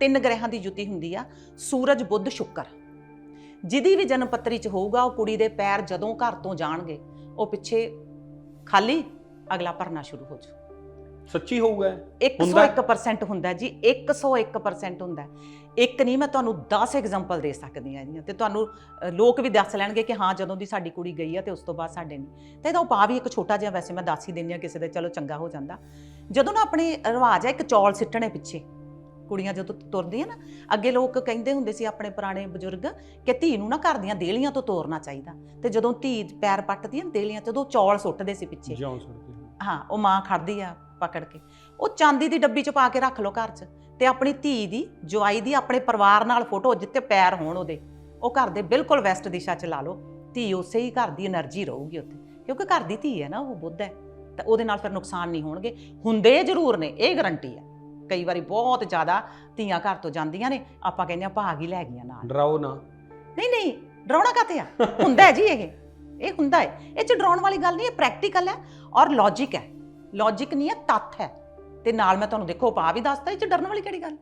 ਤਿੰਨ ਗ੍ਰਹਿਾਂ ਦੀ ਜੁਤੀ ਹੁੰਦੀ ਆ ਸੂਰਜ ਬੁੱਧ ਸ਼ੁੱਕਰ ਜਿਹਦੀ ਵੀ ਜਨਮ ਪੱਤਰੀ ਚ ਹੋਊਗਾ ਉਹ ਕੁੜੀ ਦੇ ਪੈਰ ਜਦੋਂ ਘਰ ਤੋਂ ਜਾਣਗੇ ਉਹ ਪਿੱਛੇ ਖਾਲੀ ਅਗਲਾ ਭਰਨਾ ਸ਼ੁਰੂ ਹੋ ਜਾਊ ਸੱਚੀ ਹੋਊਗਾ ਇਹ? ਹੁੰਦਾ ਹੈ? 101% ਹੁੰਦਾ ਜੀ 101% ਹੁੰਦਾ। ਇੱਕ ਨਹੀਂ ਮੈਂ ਤੁਹਾਨੂੰ 10 ਐਗਜ਼ਾਮਪਲ ਦੇ ਸਕਦੀ ਹਾਂ ਇਹਦੀਆਂ ਤੇ ਤੁਹਾਨੂੰ ਲੋਕ ਵੀ ਦੱਸ ਲੈਣਗੇ ਕਿ ਹਾਂ ਜਦੋਂ ਦੀ ਸਾਡੀ ਕੁੜੀ ਗਈ ਆ ਤੇ ਉਸ ਤੋਂ ਬਾਅਦ ਸਾਡੇ ਨਹੀਂ ਤੇ ਇਹਦਾ ਉਪਾਅ ਵੀ ਇੱਕ ਛੋਟਾ ਜਿਹਾ ਵੈਸੇ ਮੈਂ ਦੱਸ ਹੀ ਦਿੰਦੀ ਹਾਂ ਕਿਸੇ ਦੇ ਚਲੋ ਚੰਗਾ ਹੋ ਜਾਂਦਾ ਜਦੋਂ ਨਾ ਆਪਣੇ ਰਿਵਾਜ ਆ ਇੱਕ ਚੌਲ ਸਿੱਟਣੇ ਪਿੱਛੇ ਕੁੜੀਆਂ ਜਦੋਂ ਤੁਰਦੀਆਂ ਨਾ ਅੱਗੇ ਲੋਕ ਕਹਿੰਦੇ ਹੁੰਦੇ ਸੀ ਆਪਣੇ ਪੁਰਾਣੇ ਬਜ਼ੁਰਗ ਕਿ ਧੀ ਨੂੰ ਨਾ ਘਰ ਦੀਆਂ ਦੇਲੀਆਂ ਤੋਂ ਤੋਰਨਾ ਚਾਹੀਦਾ। ਤੇ ਜਦੋਂ ਧੀ ਪੈਰ ਪੱਟਦੀਆਂ ਦੇਲੀਆਂ ਜਦੋਂ ਚੌਲ ਸੁੱਟਦੇ ਸੀ ਪਿੱਛੇ। ਜਿਉਂ ਸੁੱਟਦੇ ਹਾਂ ਉਹ ਮਾਂ ਖੜਦੀ ਆ ਪਕੜ ਕੇ। ਉਹ ਚਾਂਦੀ ਦੀ ਡੱਬੀ ਚ ਪਾ ਕੇ ਰੱਖ ਲਓ ਘਰ 'ਚ ਤੇ ਆਪਣੀ ਧੀ ਦੀ ਜਵਾਈ ਦੀ ਆਪਣੇ ਪਰਿਵਾਰ ਨਾਲ ਫੋਟੋ ਜਿੱਥੇ ਪੈਰ ਹੋਣ ਉਹਦੇ ਉਹ ਘਰ ਦੇ ਬਿਲਕੁਲ ਵੈਸਟ ਦਿਸ਼ਾ 'ਚ ਲਾ ਲਓ। ਧੀ ਉਸੇ ਹੀ ਘਰ ਦੀ એનર્ਜੀ ਰਹੂਗੀ ਉੱਥੇ ਕਿਉਂਕਿ ਘਰ ਦੀ ਧੀ ਹੈ ਨਾ ਉਹ ਬੁੱਧ ਹੈ। ਤਾਂ ਉਹਦੇ ਨਾਲ ਫਿਰ ਨੁਕਸਾਨ ਨਹੀਂ ਹੋਣਗੇ। ਹੁੰਦੇ ਜ਼ਰੂਰ ਨੇ ਇਹ ਗਰੰਟੀ ਹੈ। ਕਈ ਵਾਰੀ ਬਹੁਤ ਜ਼ਿਆਦਾ ਧੀਆਂ ਘਰ ਤੋਂ ਜਾਂਦੀਆਂ ਨੇ ਆਪਾਂ ਕਹਿੰਦੇ ਆ ਭਾਗ ਹੀ ਲੈ ਗਈਆਂ ਨਾਲ। ਡਰਾਓ ਨਾ। ਨਹੀਂ ਨਹੀਂ ਡਰਾਉਣਾ ਕਾਤੇ ਆ? ਹੁੰਦਾ ਹੈ ਜੀ ਇਹ। ਇਹ ਹੁੰਦਾ ਹੈ ਇਹ ਚ ਡਰਾਉਣ ਵਾਲੀ ਗੱਲ ਨਹੀਂ ਹੈ ਪ੍ਰੈਕਟੀਕਲ ਹੈ ਔਰ ਲੌਜੀਕ ਹੈ। ਲੌਜੀਕ ਨਹੀਂ ਹੈ ਤੱਥ ਹੈ। ਤੇ ਨਾਲ ਮੈਂ ਤੁਹਾਨੂੰ ਦੇਖੋ ਪਾ ਵੀ ਦੱਸਤਾ ਇਹ ਚ ਡਰਨ ਵਾਲੀ ਕਿਹੜੀ ਗੱਲ?